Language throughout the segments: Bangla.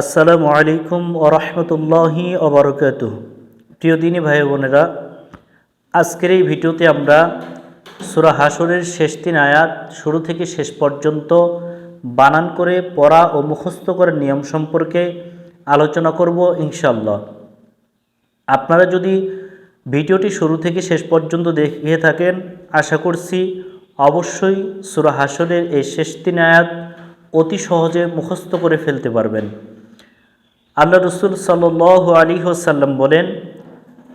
আসসালামু আলাইকুম ওরহমতুল্লাহি অবরকাত প্রিয় দিনী ভাই বোনেরা, আজকের এই ভিডিওতে আমরা সুরা হাসরের শেষ তিন আয়াত শুরু থেকে শেষ পর্যন্ত বানান করে, পড়া ও মুখস্থ করার নিয়ম সম্পর্কে আলোচনা করব ইনশাল্লাহ আপনারা যদি ভিডিওটি শুরু থেকে শেষ পর্যন্ত দেখে থাকেন, আশা করছি অবশ্যই সুরা হাসরের এই শেষ তিন আয়াত অতি সহজে মুখস্থ করে ফেলতে পারবেন। আল্লাহ রসুল সাল আলী হোসাল্লাম বলেন,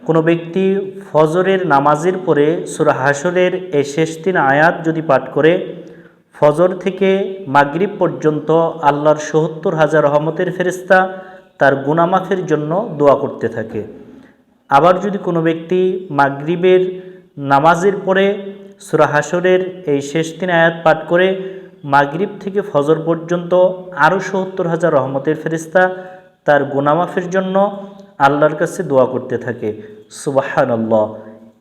কোনো ব্যক্তি ফজরের নামাজের পরে সুরা হাসরের এই শেষ তিন আয়াত যদি পাঠ করে, ফজর থেকে মাগরিব পর্যন্ত আল্লাহর সত্তর হাজার রহমতের ফেরিস্তা তার গুনামাফের জন্য দোয়া করতে থাকে। আবার যদি কোনো ব্যক্তি মাগরিবের নামাজের পরে সুরা হাসরের এই শেষ তিন আয়াত পাঠ করে, মাগরিব থেকে ফজর পর্যন্ত আরও সত্তর হাজার রহমতের ফেরিস্তা তার গুনামাফের জন্য আল্লাহর কাছে দোয়া করতে থাকে সুবাহান আল্লাহ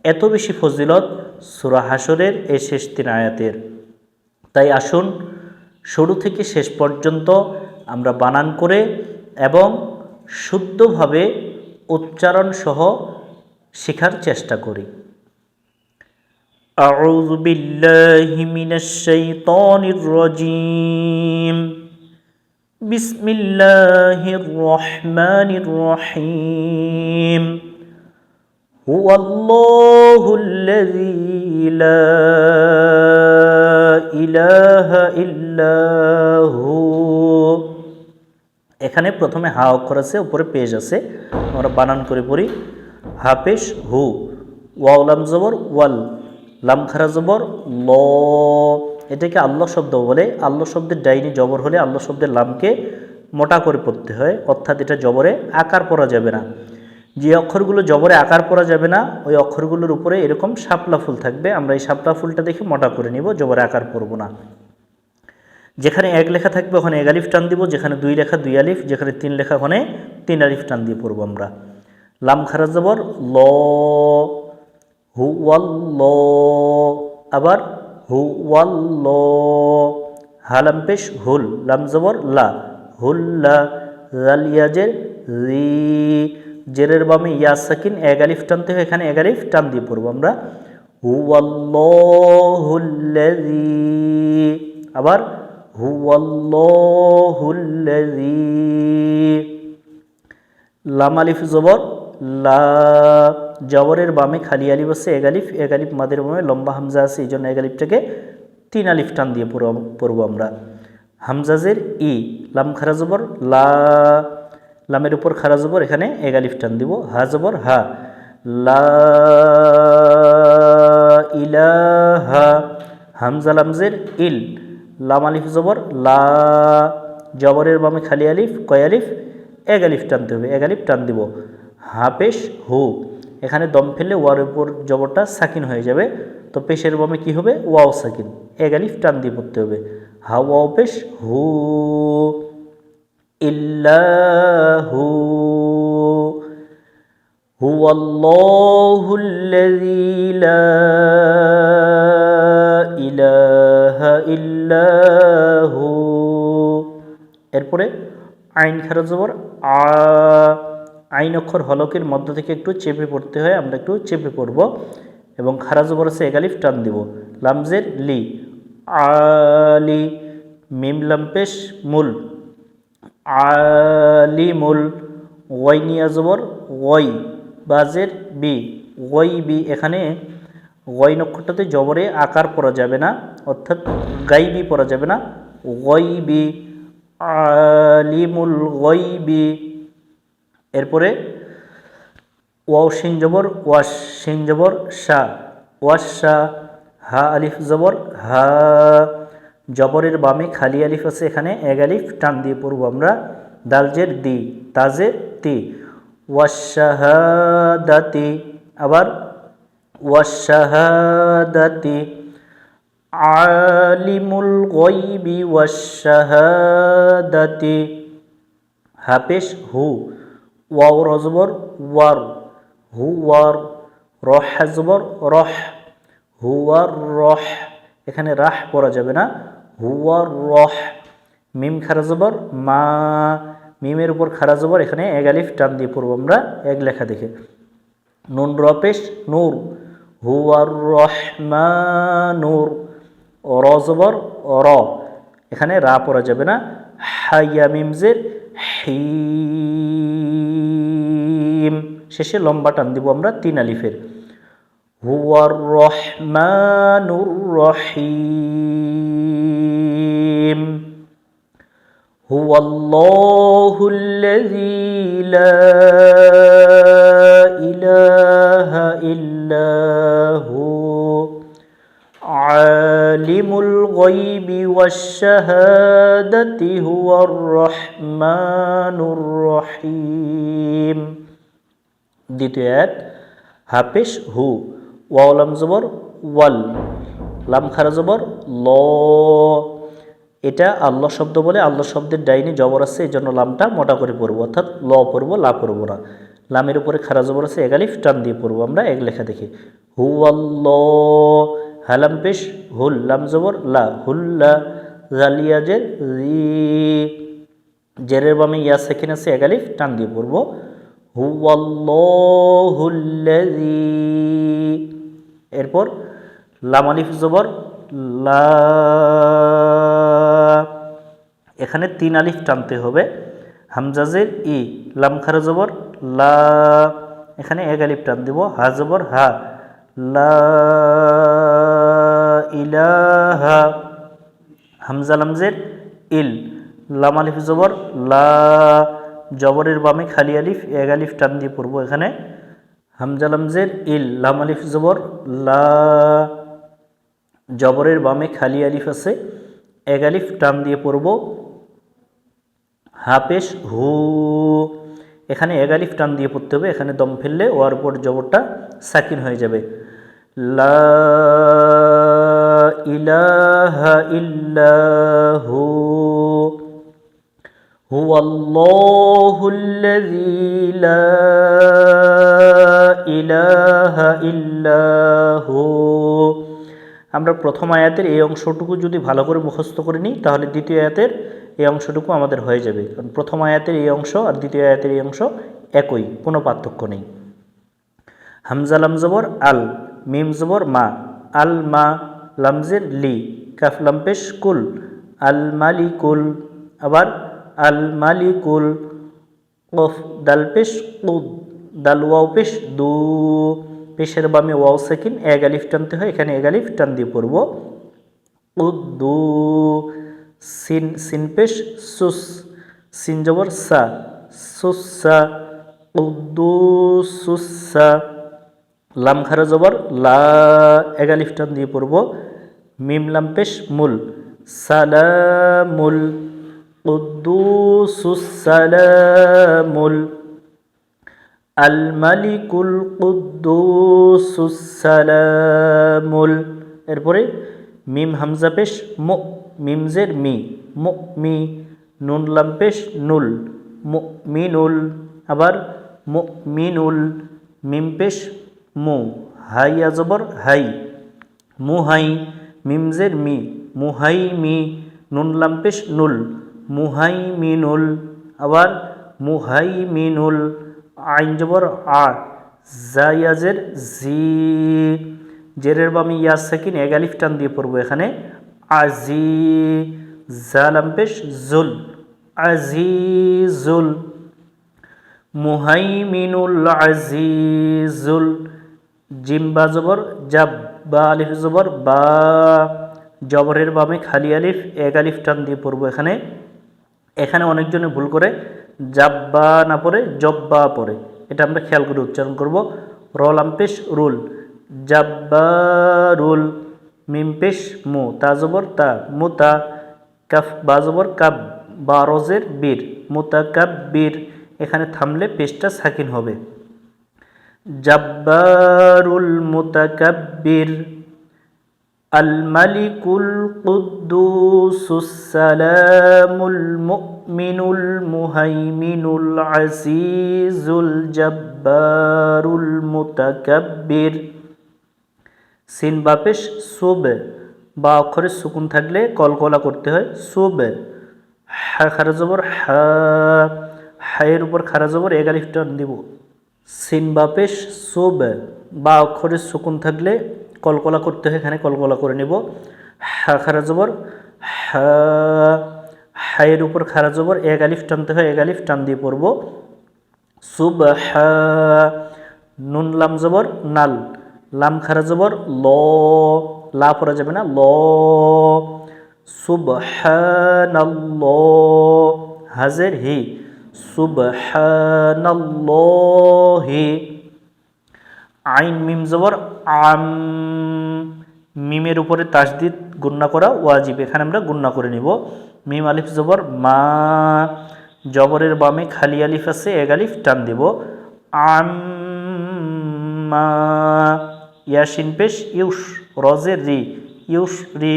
এত বেশি ফজিলত সুরা হাসরের এই শেষ তিন আয়াতের তাই আসুন শুরু থেকে শেষ পর্যন্ত আমরা বানান করে এবং শুদ্ধভাবে উচ্চারণ সহ শেখার চেষ্টা করি أعوذ بالله من الشيطان الرجيم بسم الله الرحمن الرحيم هو الله الذي لا إله إلا هو এখানে প্রথমে হা অক্ষর আছে উপরে পেজ আছে আমরা বানান করে পড়ি হা পেশ হু ওয়াউলাম জবর ওয়াল লাম খারা জবর ল এটাকে আল্লাহ শব্দ বলে। আল্লাহ শব্দের ডাইনি জবর হলে আল্লাহ শব্দের লামকে মোটা করে পড়তে হয়। অর্থাৎ এটা জবরে আকার পরা যাবে না। যে অক্ষরগুলো জবরে আকার পরা যাবে না, ওই অক্ষরগুলোর উপরে এরকম শাপলা ফুল থাকবে। আমরা এই শাপলা ফুলটা দেখে মোটা করে নিব, জবরে আকার পড়ব না। যেখানে এক লেখা থাকবে, ওখানে এক আলিফ টান দিব। যেখানে দুই লেখা, দুই আলিফ। যেখানে তিন লেখা, ওখানে তিন আলিফ টান দিয়ে পড়ব আমরা। লাম খারা জবর ল, হু আবার হু ওয়াল হালাম পেশ, হুল, লাম জবর, লা। হুল্লা লাল ইয়াজের রি জেরের বামে ইয়া সাকিন, এক আলিফ টানতে এখানে আলিফ টান দিয়ে পড়ব আমরা। হু আল্লাহুল্লাযী আবার হুয়াল্লাহুল্লাযী লাম আলিফ জবর, লা। জবরের বামে খালি আলিফ আছে, এক আলিফ এক আলিফ মাদের বামে, লম্বা হামজা আছে, এই জন্য এক আলিফটাকে তিন আলিফ টান দিয়ে পড়ব আমরা। হামজাজের ই, লাম খারা জবর, লা, লামের উপর খারা জবর, এখানে এক আলিফ টান দিব, হা জবর, হা। লা, ইলাহা, হামজা লামজের ইল, লাম আলিফ জবর, লা, জবরের বামে খালি আলিফ, কয় আলিফ? এক আলিফ টানতে হবে, এক আলিফ টান দিব। হাপেশ হু। এখানে দম ফেললে ওয়ার উপর জবরটা সাকিন হয়ে যাবে তো পেশের বামে কি হবে ওয়াও সাকিন এক আলিফ টান দিয়ে পড়তে হবে হা ওয়াও পেশ হু ইল্লাহু هو الله الذي لا إله إلا هو এরপরে আইন খারা জবর আ আইন অক্ষর হলকের মধ্য থেকে একটু চেপে পড়তে হয়, আমরা একটু চেপে পড়ব এবং খারা জবর আছে একালিফ টান দিব। লামজের লি, আলি, মিম লাম্পেশ, মূল আলিমুল ওয়াইনিয়া জবর ওয়াই, বাজের বি, ওয়াই বি, এখানে ওয়াই নক্ষরটাতে জবরে আকার পড়া যাবে না, অর্থাৎ গাইবি পড়া যাবে না ওয়াইবি আলিমুল ওয়াইবি এরপরে ওয়াও সিন জবর, ওয়াশ সিন জবর শাহ ওয়াশা হা আলিফ জবর, হা জবরের বামে খালি আলিফ আছে এখানে, এক আলিফ টান দিয়ে পড়ব আমরা দালজের দি তাজের তি ওয়াশাহাদাতি আবার ওয়াশাহাদাতি আলিমুল গয়বি ওয়াশাহাদাতি হাফেশ হু ওয়াও রজবর ওয়ার, হু, ওয়ার, রহ হাজবর রহ হুয়ার রহ। এখানে রাহ পড়া যাবে না। হুয়ার রহ। মিম খারা জবর, মা। মিমের উপর খারা জবর, এখানে এক আলিফ টান দিয়ে পড়ব আমরা, এক লেখা দেখে। নুন রপেশ নূর। হুয়ার রহমানুর র জবর, র। এখানে রা পড়া যাবে না। হাইয়া মিমজের হিম শেষে লম্বা টান দিব আমরা তিন আলিফের হুয়ার রহমানুর রহিম هو الله الذي لا إله إلا هو عالم الغيب والشهادة هو الرحمن الرحيم দ্বিতীয় আয়াত হাফেশ হু ওয়ালাম জবর, ওয়াল লাম খারা জবর, ল। এটা আল্লাহ শব্দ বলে, আল্লাহ শব্দের ডাইনি জবর আছে এই জন্য লামটা মোটা করে পড়ব, অর্থাৎ ল পড়ব, লা পড়ব না। লামের উপরে খারা জবর আছে এগালিফ টান দিয়ে পড়ব আমরা, এক লেখা দেখি। হু আল্লাহ হালাম পেশ, হুল, লাম জবর, লা, হুল্লা জালিয়াজের রি জেরের বামে ইয়া সেকেন্ড আছে এগালিফ টান দিয়ে পড়ব। আল্লাহুল্লাযী এরপর লাম আলিফ জবর, লা। এখানে তিন আলিফ টানতে হবে। হামজাজের ই, লাম খারা জবর, লা। এখানে এক আলিফ টান দিব, হা জবর, হা। লা ইলাহা। হামজা লামজের ইল, লাম আলিফ জবর, লা। জবরের বামে খালি আলিফ, এক আলিফ টান দিয়ে পড়ব এখানে। হামজা লামজের ইল, লাম আলিফ জবর, লা জবরের বামে খালি আলিফ আছে, এক আলিফ টান দিয়ে পড়ব। হাফেশ, হু, এখানে এক আলিফ টান দিয়ে পড়তে হবে, এখানে দম ফেললে ওয়ার উপর জবরটা সাকিন হয়ে যাবে। লা ইলাহা ইল্লাহু هو الله الذي لا إله إلا هو আমরা প্রথম আয়াতের এই অংশটুকু যদি ভালো করে মুখস্থ করে নিই তাহলে দ্বিতীয় আয়াতের এই অংশটুকু আমাদের হয়ে যাবে কারণ প্রথম আয়াতের এই অংশ আর দ্বিতীয় আয়াতের এই অংশ একই কোনো পার্থক্য নেই হামজা লাম জবর আল মিম জবর মা আল মা লামজের লি কাফ লাম্পেশ কুল আল মালিকুল আবার আল মালিকুল ওফ দাল পেশ উদ দাল ওয়াও পেশ দু। পেশের বামে ওয়াও সেকিন, এক আলিফ টানতে হয়, এখানে এক আলিফ টান দিয়ে পড়ব। উদ্দু, সিন সিন পেশ সুস, সিন জবর সা, সুসা উদ্দু, সুসা লাম খারা জবর, লা, এক আলিফ টান দিয়ে পড়ব। মিম লাম পেশ মুল, সালামুল। قدوس السلام الملك القدوس السلام এরপরে মিম হামজা পেশ মো মিমজের মি মো মি নুন লাম পেশ নুল মো মিনুল আবার মো মিনুল মিম পেশ মু হাই আজবর হাই মুহাই মিমজের মি মুহাই মি নুন লাম পেশ নুল মুহাইমিনুল, আবার মুহাইমিনুল, আইন জবর আ জায়াজের জি, জেরের বামি ইয়াস সাকিন, এক আলিফ টান দিয়ে পড়ব এখানে আজি জালাম পেশ, জুল, আজিজুল, মুহাইমিনুল, আজিজুল, জিম্বা জবর জাব বা আলিফ জবর, বা, জবরের বামে খালি আলিফ, এক আলিফ টান দিয়ে পড়ব এখানে এখানে অনেকজনে ভুল করে জাব্বা না পড়ে, জব্বা পড়ে। এটা আমরা খেয়াল করে উচ্চারণ করব। রলাম্পেশ রুল, জাব্বা জাব্বারুল মিমপেশ মু, তা জবর তা মুতা কাফ, বা জবর কাব, বা রজের বীর মুতা কাব বীর। এখানে থামলে পেশটা সাকিন হবে। জাব্বারুল মুতাকাব্বির الملك القدوس السلام المؤمن المهيمن العزيز الجبار المتكبر সিন বাপেশ সোবে বা অক্ষরে সুকুন থাকলে কলকলা করতে হয় সোবে হা খারা জবর হা হায়ের উপর খারা জবর এক আলিফ টান দিব সিন বা পেশ সোব বা অক্ষরের সুকুন থাকলে কলকলা করতে হয়, এখানে কলকলা করে নেব। হা খারা জবর, হা, হায়ের উপর খারা জবর, এক আলিফ টানতে হয়, এক আলিফ টান দিয়ে পড়ব। সুব হা নুন লাম জবর, নাল, লাম খারা জবর, ল, লা পড়া যাবে না, ল সুবহানাল্লাহ হাজের হি সুবহানাল্লাহি আইন মিম জবর আম মিমের উপরে তাসদিদ গুন্না করা ওয়াজিব। এখানে আমরা গুন্না করে নিব। মিম আলিফ জবর, মা, জবরের বামে খালি আলিফ আছে, এক আলিফ টান দিব। আম মা ইয়াসিন পেশ, ইউস রজের রি, ইউস রি,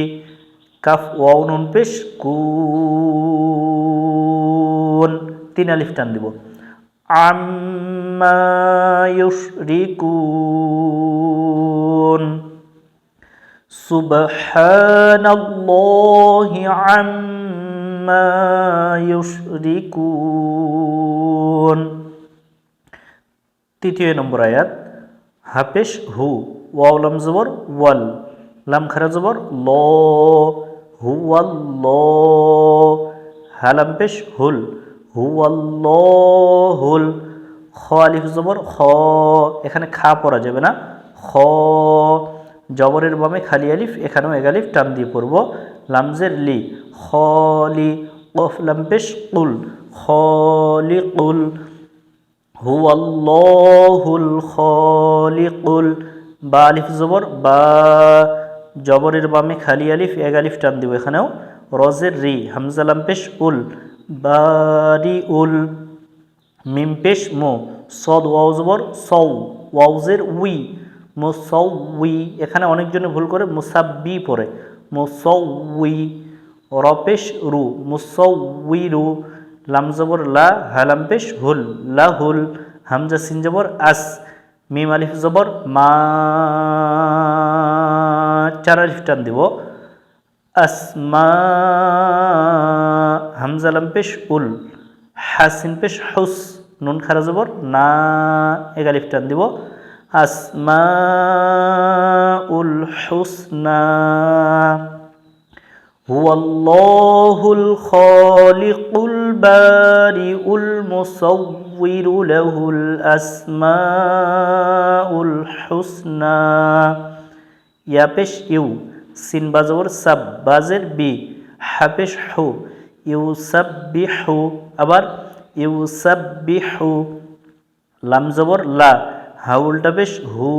কাফ, ওয়াও পেশ, কুন, তিন আলিফ টান দিব। আম্মা ইউশরিকুন। সুবহানাল্লাহি আম্মা ইউশরিকুন। তৃতীয় নম্বর আয়াত, হাফেশ হু, ওয়াও লাম জবর, ওয়াল, লাম খারা জবর, ল হুয়াল্ল হালাম পেশ, হুল, হুয়াল্লাহুল। খ আলিফ জবর, খ। এখানে খা পড়া যাবে না। খ। জবরের বামে খালি আলিফ, এখানেও এক আলিফ, টান দিয়ে পড়ব। লামজের লি খলি কফ লাম, পেশ, কুল। খলি কুল। হুয়াল্লাহুল খলিকুল বা আলিফ জবর, বা জবরের বামে খালি আলিফ, এক আলিফ, টান দিব এখানেও। রজের রি হামজালাম পেশ উল বারি উল। মিম পেশ মো, সদ ওয়াও জবর সৌ ওয়াউজের উই, মো সৌ উই, এখানে অনেকজনে ভুল করে মুসাব্বি পড়ে, মো সৌ উই রপেশ রু মুসৌ উই রু, লাম জবর লা হালাম পেশ হুল, লা হুল, হামজা সিন জবর আস, মিম আলিফ জবর মা, চার আলিফ টান দিব আসমা হামজালাম পেশ উল হাসিন পেশ হুস নুন খারা জবর না এগালিফ টান দিব আসমা উল হুসনা هو الله الخالق البارئ المصور له الأسماء الحسنى ইয়া পেশ ইউ সিন বাজবর সাব বাজের বি হাপেশ হু ইউ সাব্বি হু আবার ইউ সাব্বি হু লাম জবর, লা। হা উল্টা পেশ হু।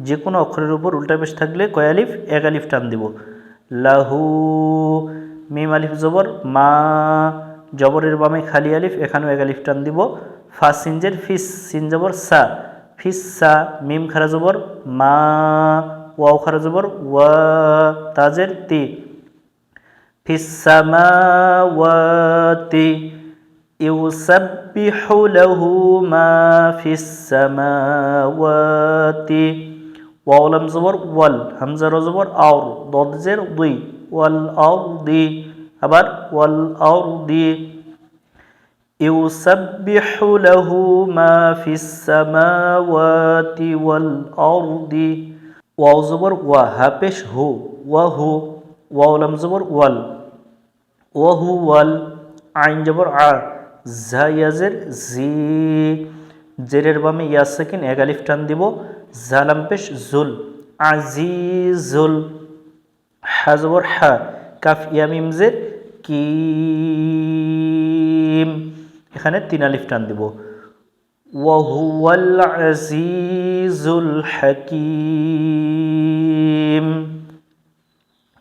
যে কোনো অক্ষরের উপর উল্টা পেশ থাকলে কয় আলিফ? এক আলিফ টান দিব। লাহু, মিম আলিফ জবর, মা। জবরের বামে খালি আলিফ, এখানেও এক আলিফ টান দিব। ফা সিনজের, ফিস সিন জবর, সা। ফিস, সা। মিম খারা জবর, মা। ওয়াও খারা জবর, ওয়া। তাজের, তি। ফিসামাওয়াতি ইউসাব্বিহু লাহু মা ফিসামাওয়াতি ওয়াও লাম জবর ওয়াল হামজা র জবর আউর দদ জের দুই ওয়াল আউর দি আবার ওয়াল আউর দি يسبح له ما في السماوات والأرض ওয়াও জবর ওয়া হাপেশ হু ওয়া হু ওয়াও লাম জবর ওয়াল ওয়া হু ওয়াল আইন জবর আ জায়াজের জি, জেরের বামে ইয়া সেকেন্ড এক আলিফ টান দিব, জালাম পেশ জুল, আজিজুল, হা জবর হা, কাফ ইয়ামিম জের কিম, এখানে তিন আলিফ টান দিব। ওয়াহুয়াল আজিজুল হাকিম।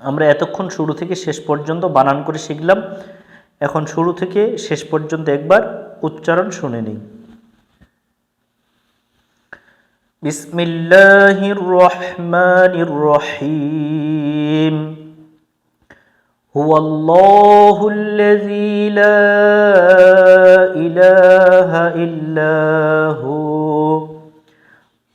আমরা এতক্ষণ শুরু থেকে শেষ পর্যন্ত বানান করে শিখলাম এখন শুরু থেকে শেষ পর্যন্ত একবার উচ্চারণ শুনে নিই বিসমিল্লাহির রহমানির রহিম هو الله الذي لا إله إلا هو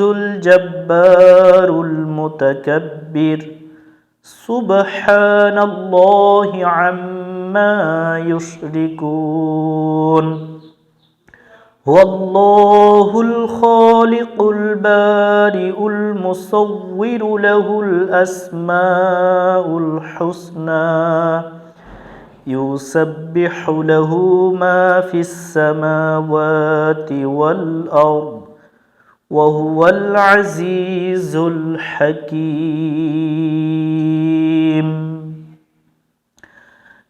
الجبار المتكبر. سبحان الله عما يشركون. هو الله الخالق البارئ المصور له الأسماء الحسنى. يسبح له ما في السماوات والأرض. وهو العزيز الحكيم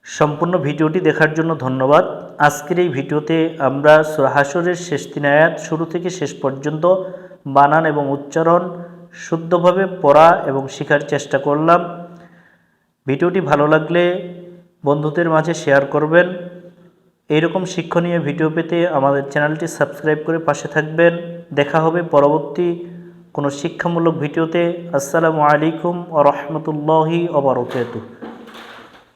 সম্পূর্ণ ভিডিওটি দেখার জন্য ধন্যবাদ আজকের এই ভিডিওতে আমরা সূরা হাসরের শেষ তিন আয়াত শুরু থেকে শেষ পর্যন্ত বানান এবং উচ্চারণ শুদ্ধভাবে পড়া এবং শেখার চেষ্টা করলাম ভিডিওটি ভালো লাগলে বন্ধুদের মাঝে শেয়ার করবেন এইরকম শিক্ষণীয় ভিডিও পেতে আমাদের চ্যানেলটি সাবস্ক্রাইব করে পাশে থাকবেন দেখা হবে পরবর্তী কোনো শিক্ষামূলক ভিডিওতে। আসসালামু আলাইকুম ও রহমতুল্লাহি ওবরকাতুহ